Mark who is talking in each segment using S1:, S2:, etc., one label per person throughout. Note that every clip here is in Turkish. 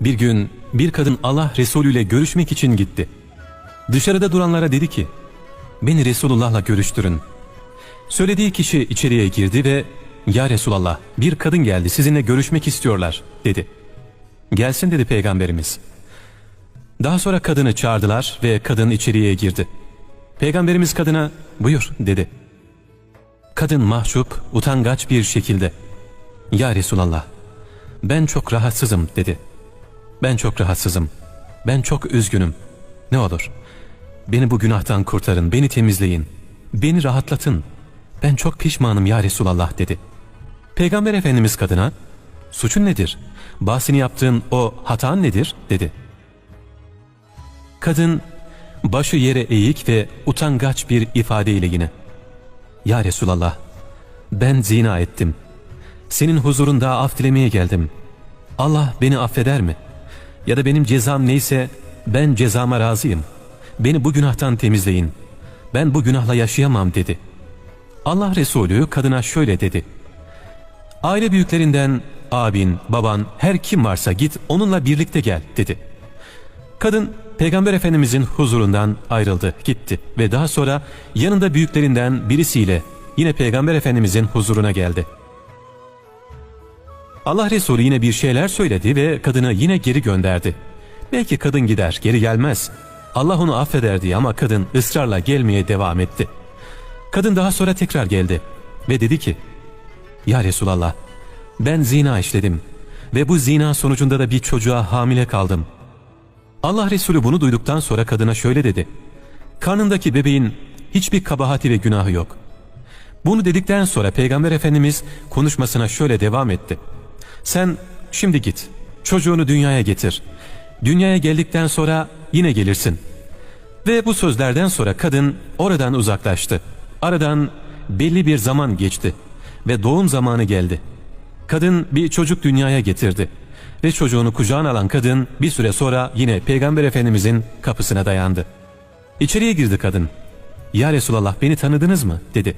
S1: Bir gün bir kadın Allah Resulü ile görüşmek için gitti. Dışarıda duranlara dedi ki, beni Resulullah'la görüştürün. Söylediği kişi içeriye girdi ve ''Ya Resulallah bir kadın geldi sizinle görüşmek istiyorlar.'' dedi. ''Gelsin.'' dedi Peygamberimiz. Daha sonra kadını çağırdılar ve kadın içeriye girdi. Peygamberimiz kadına ''Buyur.'' dedi. Kadın mahcup, utangaç bir şekilde ''Ya Resulallah ben çok rahatsızım.'' dedi. ''Ben çok rahatsızım. Ben çok üzgünüm. Ne olur beni bu günahtan kurtarın, beni temizleyin. Beni rahatlatın. Ben çok pişmanım ya Resulallah.'' dedi. Peygamber Efendimiz kadına ''Suçun nedir? Bahsini yaptığın o hatan nedir?'' dedi. Kadın başı yere eğik ve utangaç bir ifadeyle yine ''Ya Resulallah ben zina ettim. Senin huzurunda af dilemeye geldim. Allah beni affeder mi? Ya da benim cezam neyse ben cezama razıyım. Beni bu günahtan temizleyin. Ben bu günahla yaşayamam dedi. Allah Resulü kadına şöyle dedi. Aile büyüklerinden abin, baban, her kim varsa git onunla birlikte gel dedi. Kadın Peygamber Efendimizin huzurundan ayrıldı, gitti ve daha sonra yanında büyüklerinden birisiyle yine Peygamber Efendimizin huzuruna geldi. Allah Resulü yine bir şeyler söyledi ve kadını yine geri gönderdi. Belki kadın gider, geri gelmez. Allah onu affeder diye ama kadın ısrarla gelmeye devam etti. Kadın daha sonra tekrar geldi ve dedi ki, Ya Resulallah, ben zina işledim ve bu zina sonucunda da bir çocuğa hamile kaldım. Allah Resulü bunu duyduktan sonra kadına şöyle dedi. Karnındaki bebeğin hiçbir kabahati ve günahı yok. Bunu dedikten sonra Peygamber Efendimiz konuşmasına şöyle devam etti. Sen şimdi git, çocuğunu dünyaya getir. Dünyaya geldikten sonra yine gelirsin. Ve bu sözlerden sonra kadın oradan uzaklaştı. Aradan belli bir zaman geçti ve doğum zamanı geldi. Kadın bir çocuk dünyaya getirdi ve çocuğunu kucağına alan kadın bir süre sonra yine Peygamber Efendimizin kapısına dayandı. İçeriye girdi kadın. Ya Resulallah beni tanıdınız mı? dedi.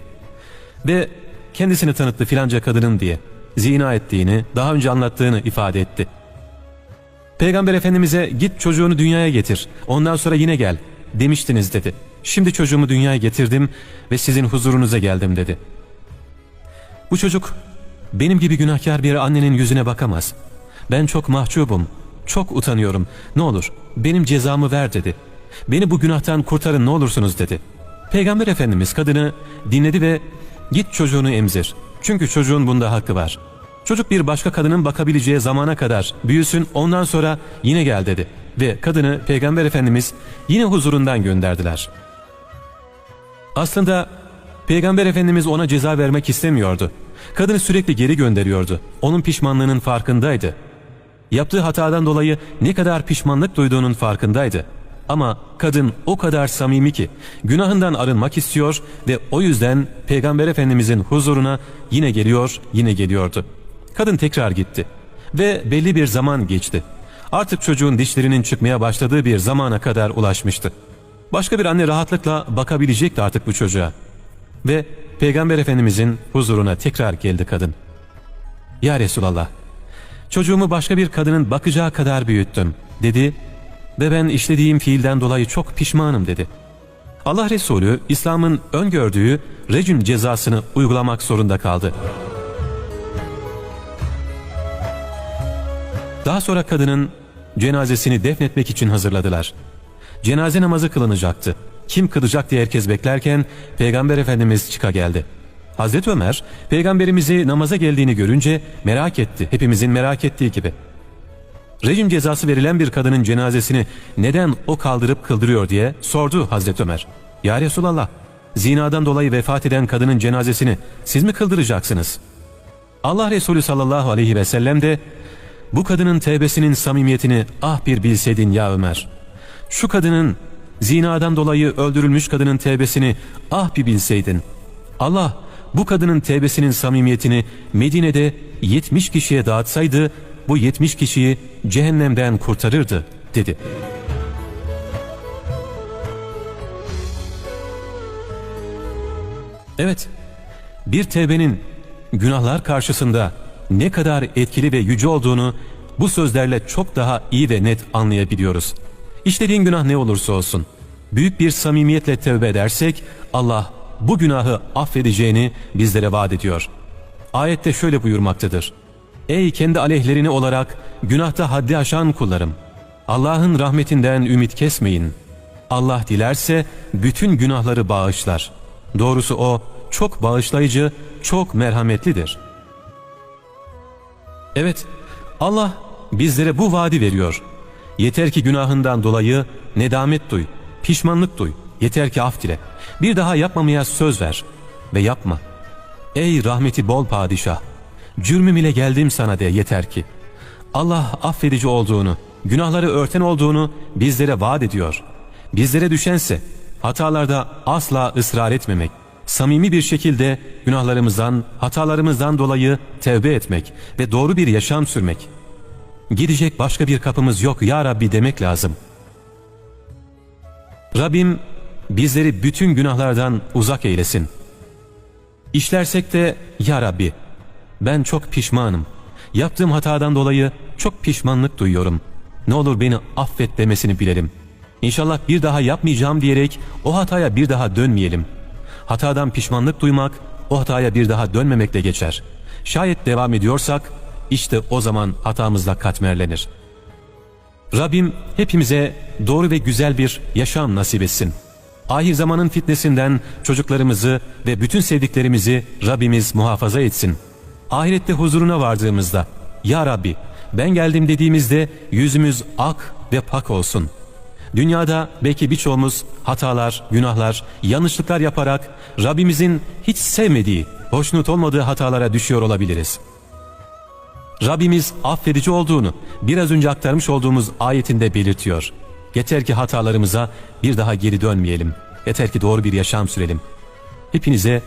S1: Ve kendisini tanıttı filanca kadının diye zina ettiğini, daha önce anlattığını ifade etti. Peygamber Efendimiz'e git çocuğunu dünyaya getir, ondan sonra yine gel demiştiniz dedi. Şimdi çocuğumu dünyaya getirdim ve sizin huzurunuza geldim dedi. Bu çocuk benim gibi günahkar bir annenin yüzüne bakamaz. Ben çok mahcubum, çok utanıyorum. Ne olur benim cezamı ver dedi. Beni bu günahtan kurtarın ne olursunuz dedi. Peygamber Efendimiz kadını dinledi ve git çocuğunu emzir. Çünkü çocuğun bunda hakkı var. Çocuk bir başka kadının bakabileceği zamana kadar büyüsün ondan sonra yine gel dedi. Ve kadını Peygamber Efendimiz yine huzurundan gönderdiler. Aslında Peygamber Efendimiz ona ceza vermek istemiyordu. Kadını sürekli geri gönderiyordu. Onun pişmanlığının farkındaydı. Yaptığı hatadan dolayı ne kadar pişmanlık duyduğunun farkındaydı. Ama kadın o kadar samimi ki günahından arınmak istiyor ve o yüzden Peygamber Efendimizin huzuruna yine geliyor, yine geliyordu. Kadın tekrar gitti ve belli bir zaman geçti. Artık çocuğun dişlerinin çıkmaya başladığı bir zamana kadar ulaşmıştı. Başka bir anne rahatlıkla bakabilecekti artık bu çocuğa. Ve Peygamber Efendimizin huzuruna tekrar geldi kadın. Ya Resulallah, çocuğumu başka bir kadının bakacağı kadar büyüttüm dedi ve ben işlediğim fiilden dolayı çok pişmanım dedi. Allah Resulü İslam'ın öngördüğü rejim cezasını uygulamak zorunda kaldı. Daha sonra kadının cenazesini defnetmek için hazırladılar. Cenaze namazı kılınacaktı. Kim kılacak diye herkes beklerken Peygamber Efendimiz çıka geldi. Hazreti Ömer peygamberimizi namaza geldiğini görünce merak etti. Hepimizin merak ettiği gibi. Rejim cezası verilen bir kadının cenazesini neden o kaldırıp kıldırıyor diye sordu Hazreti Ömer. Ya Resulallah zinadan dolayı vefat eden kadının cenazesini siz mi kıldıracaksınız? Allah Resulü sallallahu aleyhi ve sellem de bu kadının tevbesinin samimiyetini ah bir bilseydin ya Ömer. Şu kadının zinadan dolayı öldürülmüş kadının tevbesini ah bir bilseydin. Allah bu kadının tevbesinin samimiyetini Medine'de 70 kişiye dağıtsaydı bu 70 kişiyi cehennemden kurtarırdı dedi. Evet, bir tevbenin günahlar karşısında ne kadar etkili ve yüce olduğunu bu sözlerle çok daha iyi ve net anlayabiliyoruz. İşlediğin günah ne olursa olsun, büyük bir samimiyetle tövbe edersek Allah bu günahı affedeceğini bizlere vaat ediyor. Ayette şöyle buyurmaktadır. Ey kendi aleyhlerini olarak günahta haddi aşan kullarım! Allah'ın rahmetinden ümit kesmeyin. Allah dilerse bütün günahları bağışlar. Doğrusu O çok bağışlayıcı, çok merhametlidir. Evet, Allah bizlere bu vaadi veriyor. Yeter ki günahından dolayı nedamet duy, pişmanlık duy. Yeter ki af dile. Bir daha yapmamaya söz ver ve yapma. Ey rahmeti bol padişah, cürmüm ile geldim sana de yeter ki. Allah affedici olduğunu, günahları örten olduğunu bizlere vaat ediyor. Bizlere düşense hatalarda asla ısrar etmemek, samimi bir şekilde günahlarımızdan, hatalarımızdan dolayı tevbe etmek ve doğru bir yaşam sürmek. Gidecek başka bir kapımız yok ya Rabbi demek lazım. Rabbim bizleri bütün günahlardan uzak eylesin. İşlersek de ya Rabbi ben çok pişmanım. Yaptığım hatadan dolayı çok pişmanlık duyuyorum. Ne olur beni affet demesini bilelim. İnşallah bir daha yapmayacağım diyerek o hataya bir daha dönmeyelim. Hatadan pişmanlık duymak o hataya bir daha dönmemekle geçer. Şayet devam ediyorsak işte o zaman hatamızla katmerlenir. Rabbim hepimize doğru ve güzel bir yaşam nasip etsin. Ahir zamanın fitnesinden çocuklarımızı ve bütün sevdiklerimizi Rabbimiz muhafaza etsin. Ahirette huzuruna vardığımızda Ya Rabbi ben geldim dediğimizde yüzümüz ak ve pak olsun. Dünyada belki birçoğumuz hatalar, günahlar, yanlışlıklar yaparak Rabbimizin hiç sevmediği, hoşnut olmadığı hatalara düşüyor olabiliriz. Rabbimiz affedici olduğunu biraz önce aktarmış olduğumuz ayetinde belirtiyor. Yeter ki hatalarımıza bir daha geri dönmeyelim. Yeter ki doğru bir yaşam sürelim. Hepinize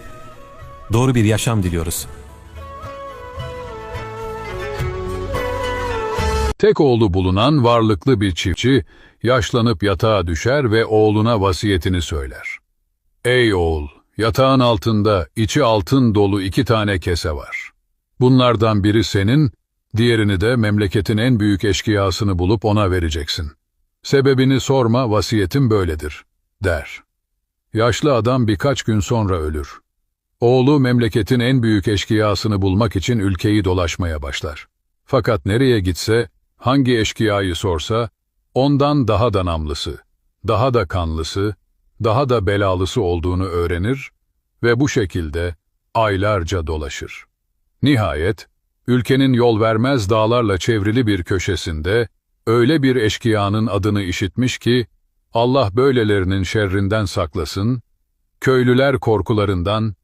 S1: doğru bir yaşam diliyoruz.
S2: Tek oğlu bulunan varlıklı bir çiftçi, yaşlanıp yatağa düşer ve oğluna vasiyetini söyler. Ey oğul, yatağın altında içi altın dolu iki tane kese var. Bunlardan biri senin, diğerini de memleketin en büyük eşkıyasını bulup ona vereceksin. Sebebini sorma, vasiyetim böyledir, der. Yaşlı adam birkaç gün sonra ölür. Oğlu memleketin en büyük eşkıyasını bulmak için ülkeyi dolaşmaya başlar. Fakat nereye gitse, hangi eşkıyayı sorsa, ondan daha da namlısı, daha da kanlısı, daha da belalısı olduğunu öğrenir ve bu şekilde aylarca dolaşır. Nihayet, ülkenin yol vermez dağlarla çevrili bir köşesinde, öyle bir eşkıyanın adını işitmiş ki, Allah böylelerinin şerrinden saklasın, köylüler korkularından,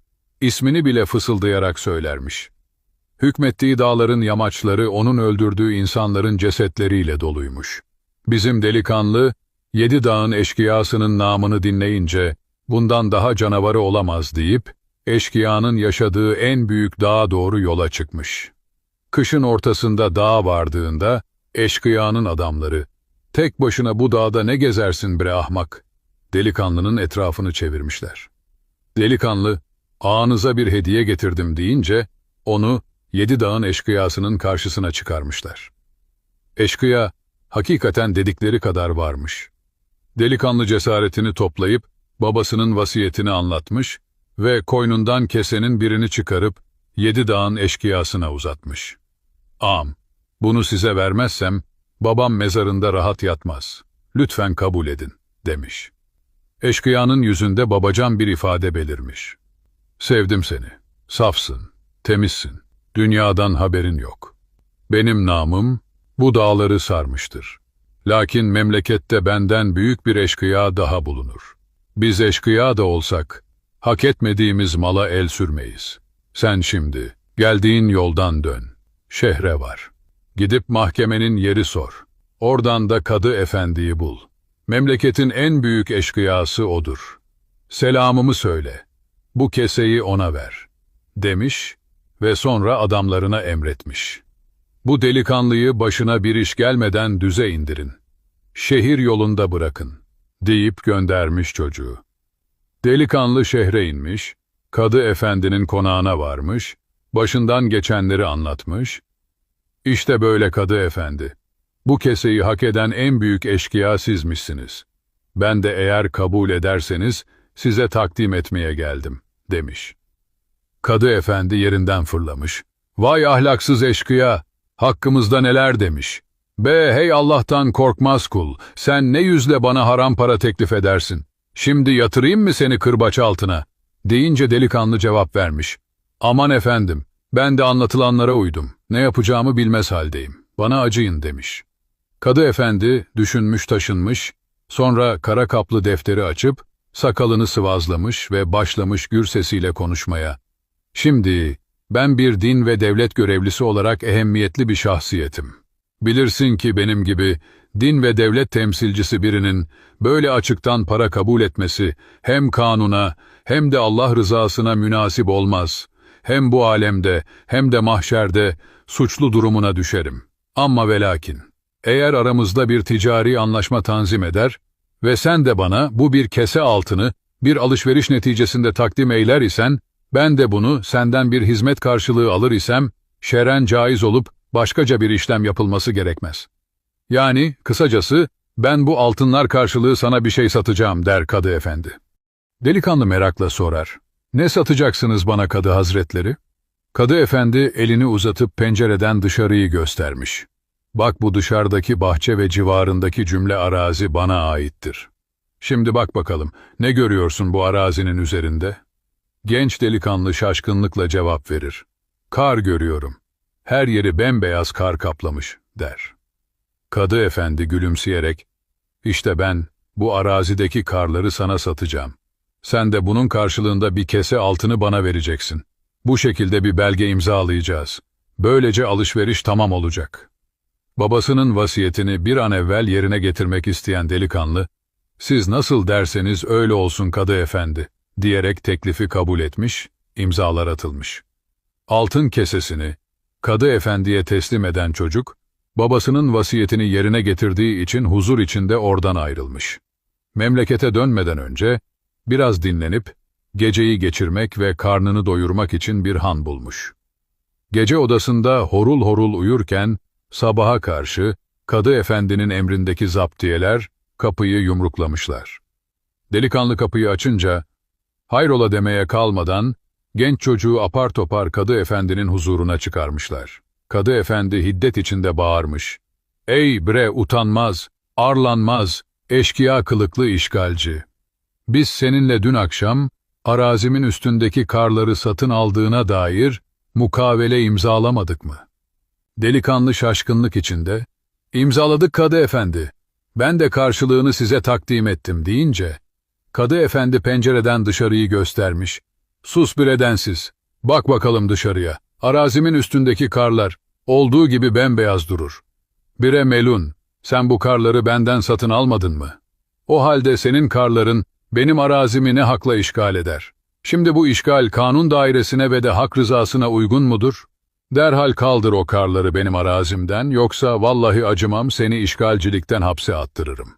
S2: ismini bile fısıldayarak söylermiş. Hükmettiği dağların yamaçları onun öldürdüğü insanların cesetleriyle doluymuş. Bizim delikanlı, yedi dağın eşkıyasının namını dinleyince, bundan daha canavarı olamaz deyip, eşkıyanın yaşadığı en büyük dağa doğru yola çıkmış. Kışın ortasında dağa vardığında, eşkıyanın adamları, ''Tek başına bu dağda ne gezersin bre ahmak?'' Delikanlının etrafını çevirmişler. Delikanlı, ''Ağanıza bir hediye getirdim.'' deyince, onu yedi dağın eşkıyasının karşısına çıkarmışlar. Eşkıya, hakikaten dedikleri kadar varmış. Delikanlı cesaretini toplayıp, babasının vasiyetini anlatmış ve koynundan kesenin birini çıkarıp, yedi dağın eşkıyasına uzatmış. Ağam, bunu size vermezsem, babam mezarında rahat yatmaz. Lütfen kabul edin, demiş. Eşkıyanın yüzünde babacan bir ifade belirmiş. Sevdim seni, safsın, temizsin, dünyadan haberin yok. Benim namım, bu dağları sarmıştır. Lakin memlekette benden büyük bir eşkıya daha bulunur. Biz eşkıya da olsak, hak etmediğimiz mala el sürmeyiz. Sen şimdi, geldiğin yoldan dön. Şehre var. Gidip mahkemenin yeri sor. Oradan da kadı efendiyi bul. Memleketin en büyük eşkıyası odur. Selamımı söyle. Bu keseyi ona ver. Demiş ve sonra adamlarına emretmiş. Bu delikanlıyı başına bir iş gelmeden düze indirin. Şehir yolunda bırakın, deyip göndermiş çocuğu. Delikanlı şehre inmiş, kadı efendinin konağına varmış, başından geçenleri anlatmış, İşte böyle kadı efendi. Bu keseyi hak eden en büyük eşkıya sizmişsiniz. Ben de eğer kabul ederseniz size takdim etmeye geldim, demiş. Kadı efendi yerinden fırlamış. Vay ahlaksız eşkıya, hakkımızda neler demiş. Be hey Allah'tan korkmaz kul, sen ne yüzle bana haram para teklif edersin? Şimdi yatırayım mı seni kırbaç altına? Deyince delikanlı cevap vermiş. Aman efendim, ben de anlatılanlara uydum. Ne yapacağımı bilmez haldeyim. Bana acıyın demiş. Kadı efendi düşünmüş taşınmış, sonra kara kaplı defteri açıp, sakalını sıvazlamış ve başlamış gür sesiyle konuşmaya. Şimdi, ben bir din ve devlet görevlisi olarak ehemmiyetli bir şahsiyetim. Bilirsin ki benim gibi din ve devlet temsilcisi birinin böyle açıktan para kabul etmesi hem kanuna hem de Allah rızasına münasip olmaz. Hem bu alemde hem de mahşerde suçlu durumuna düşerim. Ama ve lakin, eğer aramızda bir ticari anlaşma tanzim eder ve sen de bana bu bir kese altını bir alışveriş neticesinde takdim eyler isen, ben de bunu senden bir hizmet karşılığı alır isem, şeren caiz olup başkaca bir işlem yapılması gerekmez. Yani, kısacası, ben bu altınlar karşılığı sana bir şey satacağım der kadı efendi. Delikanlı merakla sorar. Ne satacaksınız bana kadı hazretleri? Kadı efendi elini uzatıp pencereden dışarıyı göstermiş. Bak bu dışarıdaki bahçe ve civarındaki cümle arazi bana aittir. Şimdi bak bakalım, ne görüyorsun bu arazinin üzerinde? Genç delikanlı şaşkınlıkla cevap verir. Kar görüyorum. Her yeri bembeyaz kar kaplamış, der. Kadı efendi gülümseyerek, işte ben bu arazideki karları sana satacağım. Sen de bunun karşılığında bir kese altını bana vereceksin. Bu şekilde bir belge imzalayacağız. Böylece alışveriş tamam olacak. Babasının vasiyetini bir an evvel yerine getirmek isteyen delikanlı, siz nasıl derseniz öyle olsun kadı efendi, diyerek teklifi kabul etmiş, imzalar atılmış. Altın kesesini, kadı efendiye teslim eden çocuk, babasının vasiyetini yerine getirdiği için huzur içinde oradan ayrılmış. Memlekete dönmeden önce, biraz dinlenip, geceyi geçirmek ve karnını doyurmak için bir han bulmuş. Gece odasında horul horul uyurken, sabaha karşı, kadı efendinin emrindeki zaptiyeler, kapıyı yumruklamışlar. Delikanlı kapıyı açınca, hayrola demeye kalmadan, genç çocuğu apar topar kadı efendinin huzuruna çıkarmışlar. Kadı efendi hiddet içinde bağırmış. Ey bre utanmaz, arlanmaz, eşkıya kılıklı işgalci! Biz seninle dün akşam, arazimin üstündeki karları satın aldığına dair mukavele imzalamadık mı? Delikanlı şaşkınlık içinde, imzaladık kadı efendi, ben de karşılığını size takdim ettim deyince, kadı efendi pencereden dışarıyı göstermiş, sus bir edensiz, bak bakalım dışarıya, arazimin üstündeki karlar, olduğu gibi bembeyaz durur. Bire melun, sen bu karları benden satın almadın mı? O halde senin karların, benim arazimi ne hakla işgal eder? Şimdi bu işgal kanun dairesine ve de hak rızasına uygun mudur? Derhal kaldır o karları benim arazimden, yoksa vallahi acımam seni işgalcilikten hapse attırırım.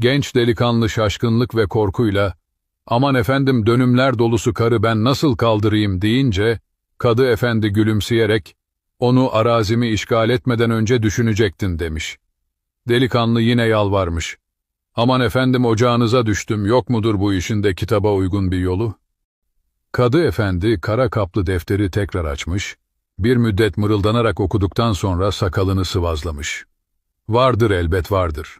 S2: Genç delikanlı şaşkınlık ve korkuyla, aman efendim dönümler dolusu karı ben nasıl kaldırayım deyince, kadı efendi gülümseyerek, onu arazimi işgal etmeden önce düşünecektin demiş. Delikanlı yine yalvarmış. Aman efendim ocağınıza düştüm, yok mudur bu işin de kitaba uygun bir yolu? Kadı efendi kara kaplı defteri tekrar açmış, bir müddet mırıldanarak okuduktan sonra sakalını sıvazlamış. Vardır elbet vardır.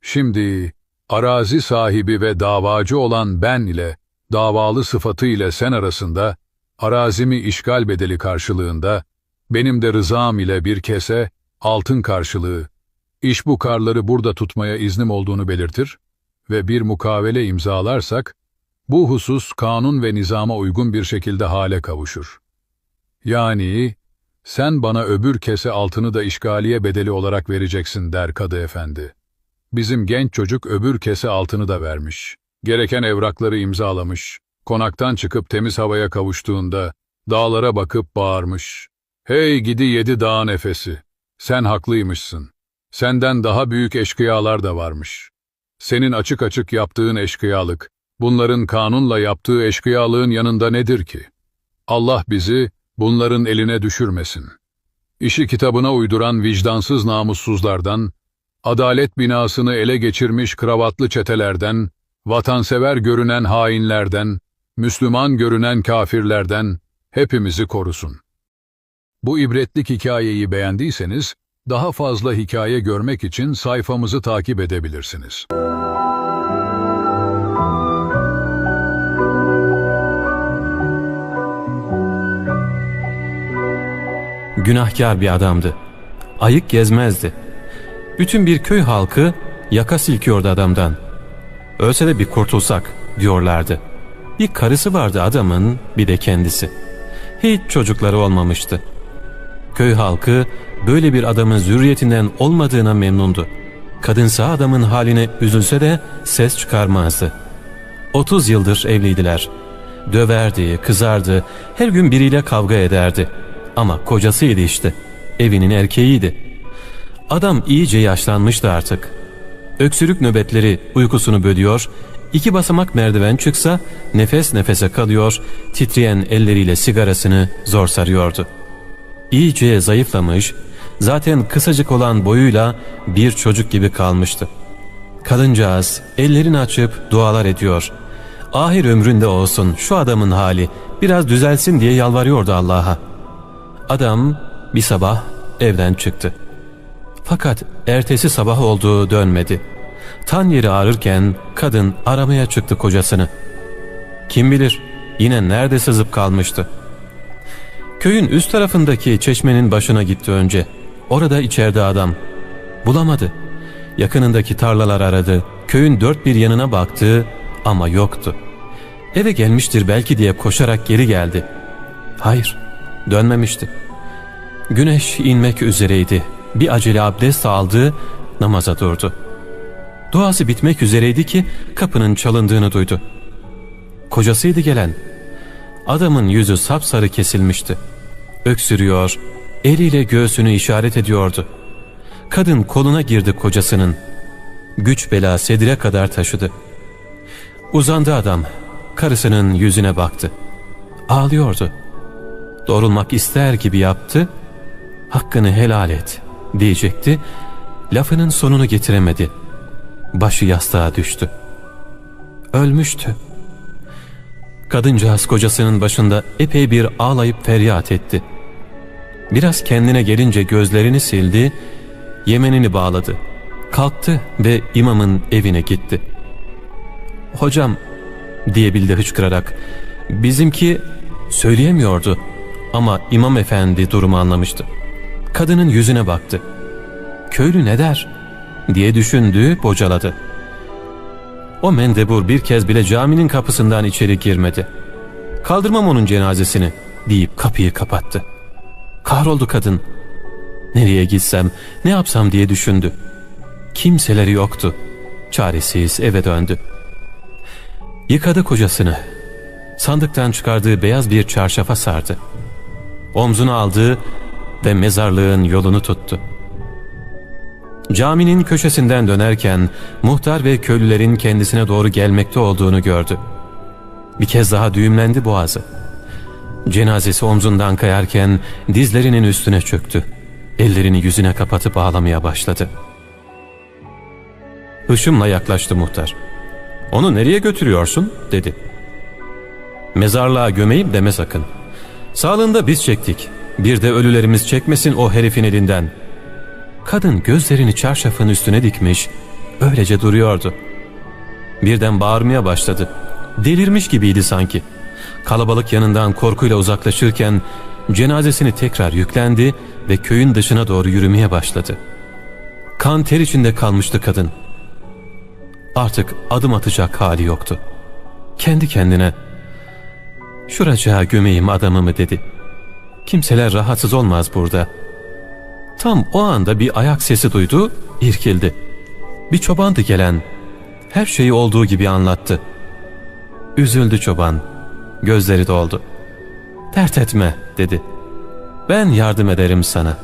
S2: Şimdi arazi sahibi ve davacı olan ben ile davalı sıfatı ile sen arasında arazimi işgal bedeli karşılığında benim de rızam ile bir kese altın karşılığı iş bu karları burada tutmaya iznim olduğunu belirtir ve bir mukavele imzalarsak bu husus kanun ve nizama uygun bir şekilde hale kavuşur. Yani sen bana öbür kese altını da işgaliye bedeli olarak vereceksin der kadı efendi. Bizim genç çocuk öbür kese altını da vermiş. Gereken evrakları imzalamış. Konaktan çıkıp temiz havaya kavuştuğunda dağlara bakıp bağırmış. Hey gidi yedi dağ nefesi! Sen haklıymışsın. Senden daha büyük eşkıyalar da varmış. Senin açık açık yaptığın eşkıyalık, bunların kanunla yaptığı eşkıyalığın yanında nedir ki? Allah bizi bunların eline düşürmesin. işi kitabına uyduran vicdansız namussuzlardan, adalet binasını ele geçirmiş kravatlı çetelerden, vatansever görünen hainlerden, Müslüman görünen kafirlerden hepimizi korusun. Bu ibretlik hikayeyi beğendiyseniz, daha fazla hikaye görmek için sayfamızı takip edebilirsiniz.
S1: Günahkar bir adamdı. Ayık gezmezdi. Bütün bir köy halkı yaka silkiyordu adamdan. Ölse de bir kurtulsak diyorlardı. Bir karısı vardı adamın bir de kendisi. Hiç çocukları olmamıştı. Köy halkı böyle bir adamın zürriyetinden olmadığına memnundu. Kadınsa adamın haline üzülse de ses çıkarmazdı. 30 yıldır evliydiler. Döverdi, kızardı, her gün biriyle kavga ederdi. Ama kocasıydı işte, evinin erkeğiydi. Adam iyice yaşlanmıştı artık. Öksürük nöbetleri uykusunu bölüyor, iki basamak merdiven çıksa nefes nefese kalıyor, titreyen elleriyle sigarasını zor sarıyordu. İyice zayıflamış, zaten kısacık olan boyuyla bir çocuk gibi kalmıştı. Kadıncağız ellerini açıp dualar ediyor. Ahir ömründe olsun şu adamın hali biraz düzelsin diye yalvarıyordu Allah'a. Adam bir sabah evden çıktı. Fakat ertesi sabah olduğu dönmedi. Tan yeri ağrırken kadın aramaya çıktı kocasını. Kim bilir yine nerede sızıp kalmıştı. Köyün üst tarafındaki çeşmenin başına gitti önce. Orada içeride adam. Bulamadı. Yakınındaki tarlalar aradı. Köyün dört bir yanına baktı ama yoktu. Eve gelmiştir belki diye koşarak geri geldi. Hayır, dönmemişti. Güneş inmek üzereydi. Bir acele abdest aldı, namaza durdu. Duası bitmek üzereydi ki kapının çalındığını duydu. Kocasıydı gelen. Adamın yüzü sapsarı kesilmişti. Öksürüyor, eliyle göğsünü işaret ediyordu. Kadın koluna girdi kocasının. Güç bela sedire kadar taşıdı. Uzandı adam, karısının yüzüne baktı. Ağlıyordu. Doğrulmak ister gibi yaptı, hakkını helal et diyecekti. Lafının sonunu getiremedi. Başı yastığa düştü. Ölmüştü. Kadıncağız kocasının başında epey bir ağlayıp feryat etti. Biraz kendine gelince gözlerini sildi, yemenini bağladı. Kalktı ve imamın evine gitti. ''Hocam'' diyebildi hıçkırarak. ''Bizimki söyleyemiyordu ama imam efendi durumu anlamıştı. Kadının yüzüne baktı. Köylü ne der diye düşündü, bocaladı. O mendebur bir kez bile caminin kapısından içeri girmedi. Kaldırmam onun cenazesini deyip kapıyı kapattı. Kahroldu kadın. Nereye gitsem, ne yapsam diye düşündü. Kimseleri yoktu. Çaresiz eve döndü. Yıkadı kocasını. Sandıktan çıkardığı beyaz bir çarşafa sardı. Omzuna aldı ve mezarlığın yolunu tuttu. Caminin köşesinden dönerken muhtar ve köylülerin kendisine doğru gelmekte olduğunu gördü. Bir kez daha düğümlendi boğazı. Cenazesi omzundan kayarken dizlerinin üstüne çöktü. Ellerini yüzüne kapatıp ağlamaya başladı. Hışımla yaklaştı muhtar. ''Onu nereye götürüyorsun?'' dedi. ''Mezarlığa gömeyim deme sakın. Sağlığında biz çektik. Bir de ölülerimiz çekmesin o herifin elinden.'' Kadın gözlerini çarşafın üstüne dikmiş, öylece duruyordu. Birden bağırmaya başladı. Delirmiş gibiydi sanki. Kalabalık yanından korkuyla uzaklaşırken cenazesini tekrar yüklendi ve köyün dışına doğru yürümeye başladı. Kan ter içinde kalmıştı kadın. Artık adım atacak hali yoktu. Kendi kendine ''Şuracağa gömeyim adamımı'' dedi. ''Kimseler rahatsız olmaz burada.'' Tam o anda bir ayak sesi duydu, irkildi. Bir çobandı gelen. Her şeyi olduğu gibi anlattı. Üzüldü çoban. Gözleri doldu. Dert etme dedi. Ben yardım ederim sana.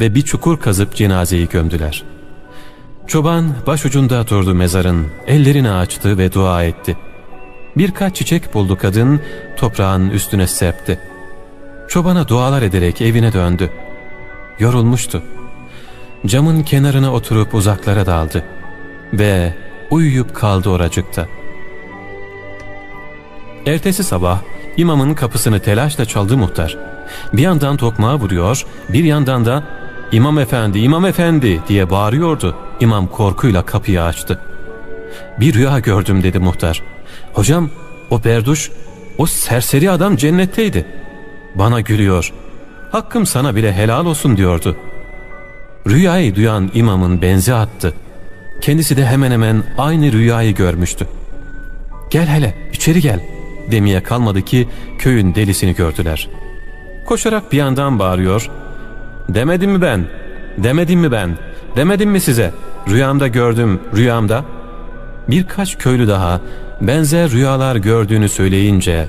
S1: Ve bir çukur kazıp cenazeyi gömdüler. Çoban başucunda durdu mezarın. Ellerini açtı ve dua etti. Birkaç çiçek buldu kadın toprağın üstüne serpti. Çobana dualar ederek evine döndü. Yorulmuştu. Camın kenarına oturup uzaklara daldı. Ve uyuyup kaldı oracıkta. Ertesi sabah imamın kapısını telaşla çaldı muhtar. Bir yandan tokmağa vuruyor, bir yandan da İmam efendi, imam efendi diye bağırıyordu. İmam korkuyla kapıyı açtı. Bir rüya gördüm dedi muhtar. Hocam o berduş, o serseri adam cennetteydi. Bana gülüyor. Hakkım sana bile helal olsun diyordu. Rüyayı duyan imamın benzi attı. Kendisi de hemen hemen aynı rüyayı görmüştü. Gel hele içeri gel demeye kalmadı ki köyün delisini gördüler. Koşarak bir yandan bağırıyor. Demedim mi ben? Demedim mi ben? Demedim mi size? Rüyamda gördüm, rüyamda. Birkaç köylü daha benzer rüyalar gördüğünü söyleyince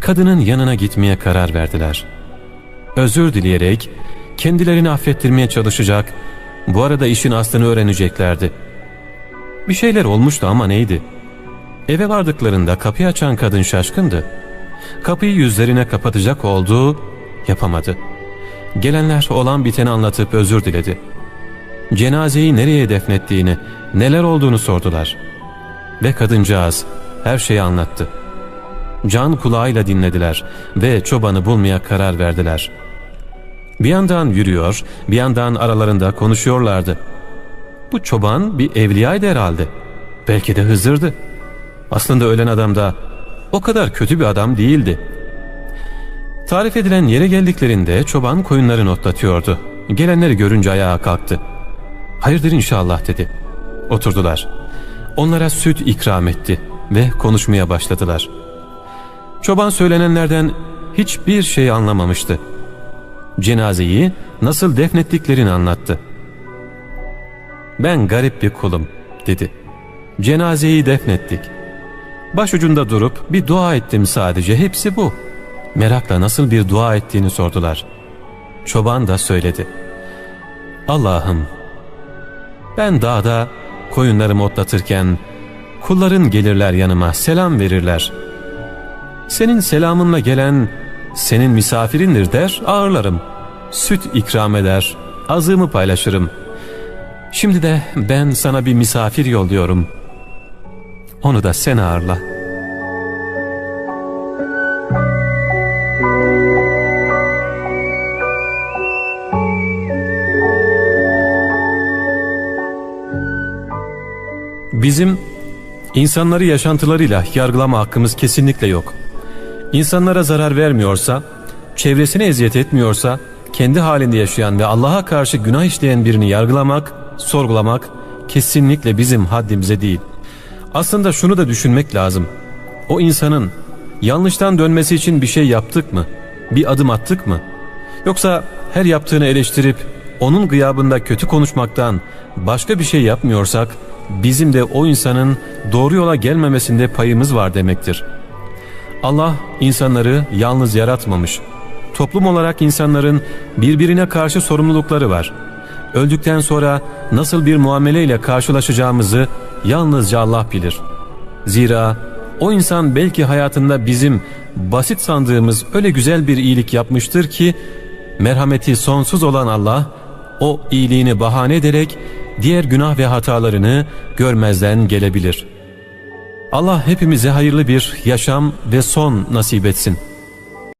S1: kadının yanına gitmeye karar verdiler. Özür dileyerek kendilerini affettirmeye çalışacak, bu arada işin aslını öğreneceklerdi. Bir şeyler olmuştu ama neydi? Eve vardıklarında kapıyı açan kadın şaşkındı. Kapıyı yüzlerine kapatacak oldu, yapamadı. Gelenler olan biteni anlatıp özür diledi. Cenazeyi nereye defnettiğini, neler olduğunu sordular. Ve kadıncağız her şeyi anlattı. Can kulağıyla dinlediler ve çobanı bulmaya karar verdiler. Bir yandan yürüyor, bir yandan aralarında konuşuyorlardı. Bu çoban bir evliyaydı herhalde. Belki de Hızır'dı. Aslında ölen adam da o kadar kötü bir adam değildi. Tarif edilen yere geldiklerinde çoban koyunları otlatıyordu. Gelenleri görünce ayağa kalktı. Hayırdır inşallah dedi. Oturdular. Onlara süt ikram etti ve konuşmaya başladılar. Çoban söylenenlerden hiçbir şey anlamamıştı. Cenazeyi nasıl defnettiklerini anlattı. Ben garip bir kulum dedi. Cenazeyi defnettik. Başucunda durup bir dua ettim sadece hepsi bu. Merakla nasıl bir dua ettiğini sordular. Çoban da söyledi. Allah'ım ben dağda koyunlarımı otlatırken kulların gelirler yanıma selam verirler. Senin selamınla gelen senin misafirindir der ağırlarım. Süt ikram eder, azığımı paylaşırım. Şimdi de ben sana bir misafir yolluyorum. Onu da sen ağırla. Bizim insanları yaşantılarıyla yargılama hakkımız kesinlikle yok. İnsanlara zarar vermiyorsa, çevresine eziyet etmiyorsa, kendi halinde yaşayan ve Allah'a karşı günah işleyen birini yargılamak, sorgulamak kesinlikle bizim haddimize değil. Aslında şunu da düşünmek lazım. O insanın yanlıştan dönmesi için bir şey yaptık mı? Bir adım attık mı? Yoksa her yaptığını eleştirip onun gıyabında kötü konuşmaktan başka bir şey yapmıyorsak bizim de o insanın doğru yola gelmemesinde payımız var demektir. Allah insanları yalnız yaratmamış. Toplum olarak insanların birbirine karşı sorumlulukları var. Öldükten sonra nasıl bir muameleyle karşılaşacağımızı yalnızca Allah bilir. Zira o insan belki hayatında bizim basit sandığımız öyle güzel bir iyilik yapmıştır ki merhameti sonsuz olan Allah o iyiliğini bahane ederek diğer günah ve hatalarını görmezden gelebilir. Allah hepimize hayırlı bir yaşam ve son nasip etsin.''